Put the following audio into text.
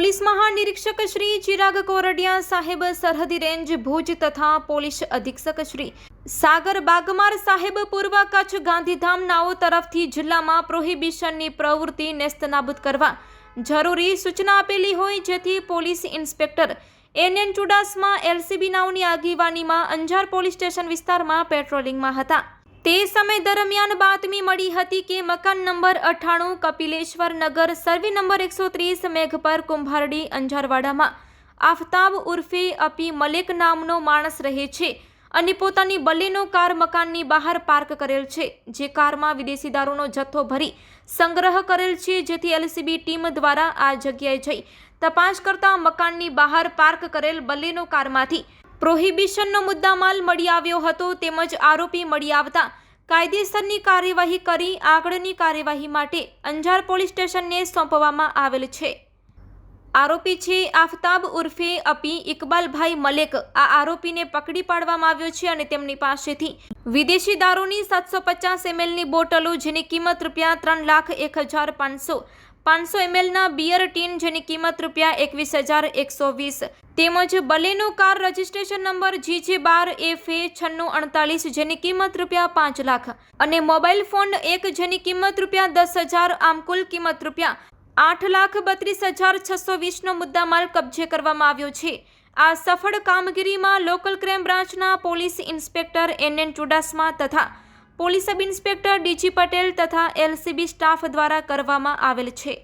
નિરીક્ષક શ્રી ચિરાગ કોરડિયા સાહેબ સરહદી રેન્જ ભુજ તથા પોલીસ અધિક્ષક શ્રી સાગર બાગમાર સાહેબ પૂર્વ કચ્છ ગાંધીધામ નાઓ તરફથી જિલ્લામાં પ્રોહિબિશનની પ્રવૃત્તિ નેસ્તનાબૂદ કરવા જરૂરી સૂચના આપેલી હોય જેથી police inspector N N Chudasama LCB નાઓની આગેવાનીમાં અંજાર પોલીસ સ્ટેશન વિસ્તારમાં પેટ્રોલિંગમાં હતા. તે સમય દરમિયાન બાતમી મળી હતી કે મકાન નંબર અઠ્ઠાણું કપિલેશ્વર નગર, સર્વે નંબર એકસો ત્રીસ મેઘપર, કુંભારડી, અંજારવાડામાં આફતાબ ઉર્ફે અપી મલેક નામનો માણસ રહે છે અને પોતાની બલેનો કાર મકાનની બહાર પાર્ક કરેલ છે, જે કારમાં વિદેશી દારૂનો જથ્થો ભરી સંગ્રહ કરેલ છે, જેથી એલસીબી ટીમ દ્વારા આ જગ્યાએ જઈ તપાસ કરતા મકાનની બહાર પાર્ક કરેલ બલેનો કારમાંથી પ્રોહિબિશનનો મુદ્દામાલ મળી આવ્યો હતો તેમજ આરોપી મળી આવતા કાયદેસરની કાર્યવાહી કરી આગળની કાર્યવાહી માટે અંજાર પોલીસ સ્ટેશનને સોંપવામાં આવેલ છે. આરોપી છે આફતાબ ઉર્ફે અપી ઇકબાલભાઈ મલેક. આ આરોપીને પકડી પાડવામાં આવ્યો છે અને તેમની પાસેથી વિદેશી દારૂની સાતસો પચાસ એમએલની બોટલો જેની કિંમત રૂપિયા ત્રણ લાખ એક હજાર પાંચસો પાંચસો એમએલના બિયર ટીન જેની કિંમત રૂપિયા એકવીસ હજાર એકસો વીસ. તેમજ Baleno car registration number G J bar F A છન્નું અડતાલીસ જેની કિંમત રૂપિયા પાંચ લાખ અને મોબાઈલ ફોન એક જેની કિંમત રૂપિયા દસ હજાર, આમ કુલ કિંમત રૂપિયા આઠ લાખ બત્રીસ હજાર છસો વીસનો મુદ્દામાલ કબજે કરવામાં આવ્યો છે. આ સફળ કામગીરીમાં લોકલ ક્રાઇમ બ્રાન્ચના police inspector N N Chudasama તથા police sub inspector DG Patel તથા એલસીબી સ્ટાફ દ્વારા કરવામાં આવેલ છે.